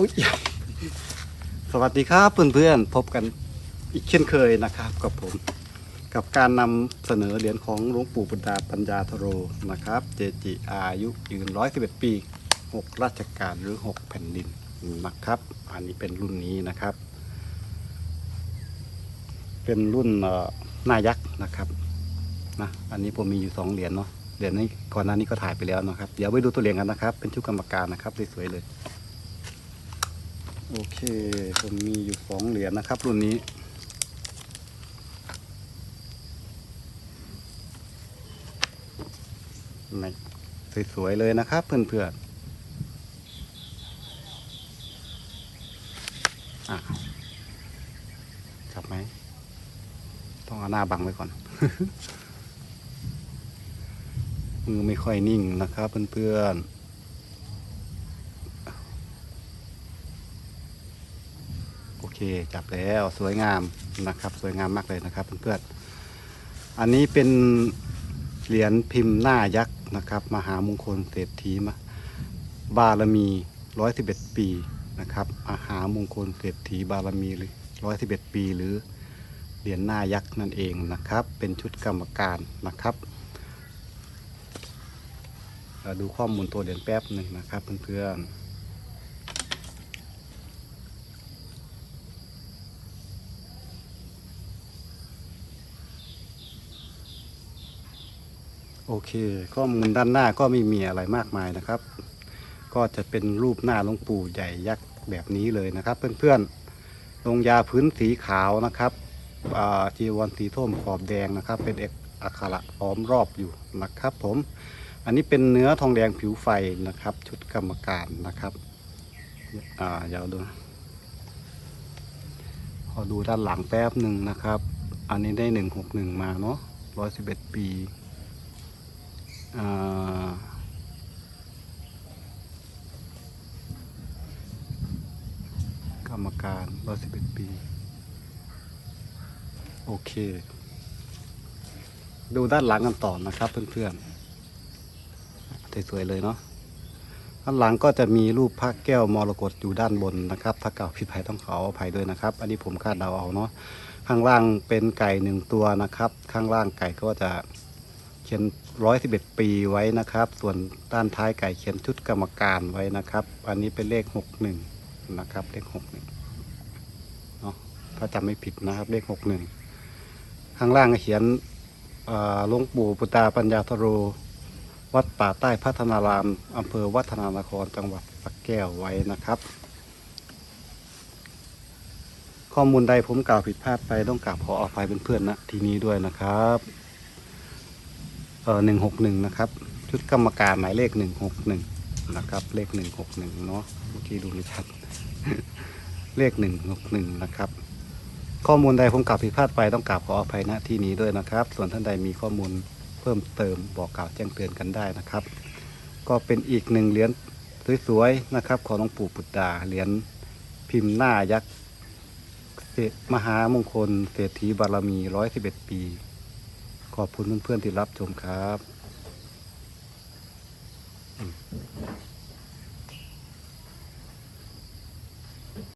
อ้ยสวัสดีครับเพื่อนๆพบกันอีกเช่นเคยนะครับกับผม กับการนำเสนอเหรียญของหลวงปู่บุตาปัญญาธโรนะครับ เจจิอายุยืน 111 ปี 6 ราชการหรือ 6 แผ่นดินนะครับ อันนี้เป็นรุ่นนี้นะครับ เป็นรุ่นเอ่อหน้ายักษ์นะครับนะอันนี้ผมมีอยู่สองเหรียญเนาะเหรียญนี้ก่อนหน้านี้ก็ถ่ายไปแล้วนะครับ เดี๋ยวไปดูตัวเหรียญกันนะครับ เป็นชุดกรรมการนะครับสวยๆเลย โอเค ผมมีอยู่สองเหรียญนะครับ รุ่นนี้ สวย ๆ เลยนะครับเพื่อนๆอะจับไหม ต้องเอาหน้าบังไว้ก่อน มือไม่ค่อยนิ่งนะครับเพื่อน ๆ โอเคจับแล้วสวยงามนะครับสวยงามมากเลยนะครับเพื่อนๆอันนี้เป็นเหรียญพิมพ์หน้ายักษ์นะครับ มหามงคลเศรษฐีมาบารมีร้อยสิบเอ็ดปีนะครับมหามงคลเศรษฐีบารมีร้อยสิบเอ็ดปีหรือเหรียญหน้ายักษ์นั่นเองนะครับ เป็นชุดกรรมการนะครับเราดูข้อมูลตัวเหรียญแป๊บหนึ่งนะครับเพื่อนๆ โอเค ข้อมูลด้านหน้าก็ไม่มีอะไรมากมายนะครับ ก็จะเป็นรูปหน้าหลวงปู่ใหญ่ยักษ์แบบนี้เลยนะครับ เพื่อนๆลงยาพื้นสีขาวนะครับจีวรสีส้มขอบแดงนะครับ เป็นเอกอักขระล้อมรอบอยู่นะครับ ผม อันนี้เป็นเนื้อทองแดงผิวไฟนะครับ ชุดกรรมการนะครับอ่าเดี๋ยวดูขอดูด้านหลังแป๊บหนึ่งนะครับ อันนี้ได้หนึ่งหกหนึ่งมาเนาะร้อยสิบเอ็ดปี กรรมการร้อยสิบเอ็ดปี โอเค ดูด้านหลังกันต่อนะครับเพื่อนๆสวยๆเลยเนาะด้านหลังก็จะมีรูปพระแก้วมรกตอยู่ด้านบนนะครับ ถ้าเก่าผิดภัยต้องขออภัยด้วยนะครับ อันนี้ผมคาดเดาเอาเนาะข้างล่างเป็นไก่หนึ่งตัวนะครับ ข้างล่างไก่ก็จะเขียน ร้อยสิบเอ็ดปีไว้นะครับ ส่วนด้านท้ายไก่เขียนชุดกรรมการไว้นะครับ อันนี้เป็นเลขหกหนึ่งนะครับ เลขหกหนึ่งเนาะถ้าจำไม่ผิดนะครับ เลขหกหนึ่งข้างล่างเขียนหลวงปู่ปุตตาปัญญาธโร วัดป่าใต้พัฒนารามอำเภอวัฒนานครจังหวัดสระแก้วไว้นะครับ ข้อมูลใดผมกล่าวผิดพลาดไปต้องกราบขออภัยเพื่อนๆนะทีนี้ด้วยนะครับ เอ่อหนึ่งหกหนึ่งนะครับ ชุดกรรมการหมายเลขหนึ่งหกหนึ่งนะครับ เลขหนึ่งหกหนึ่งเนาะเมื่อกี้ดูไม่ชัด เลขหนึ่งหกหนึ่งนะครับ ข้อมูลใดผมกล่าวผิดพลาดไปต้องกราบขออภัยณที่นี้ด้วยนะครับ ส่วนท่านใดมีข้อมูลเพิ่มเติมบอกกล่าวแจ้งเตือนกันได้นะครับ ก็เป็นอีกหนึ่งเหรียญสวยๆนะครับ ของหลวงปู่ปุตตาเหรียญพิมพ์หน้ายักษ์มหามงคลเศรษฐีบารมีร้อยสิบเอ็ดปี ขอบคุณเพื่อนๆที่รับชมครับ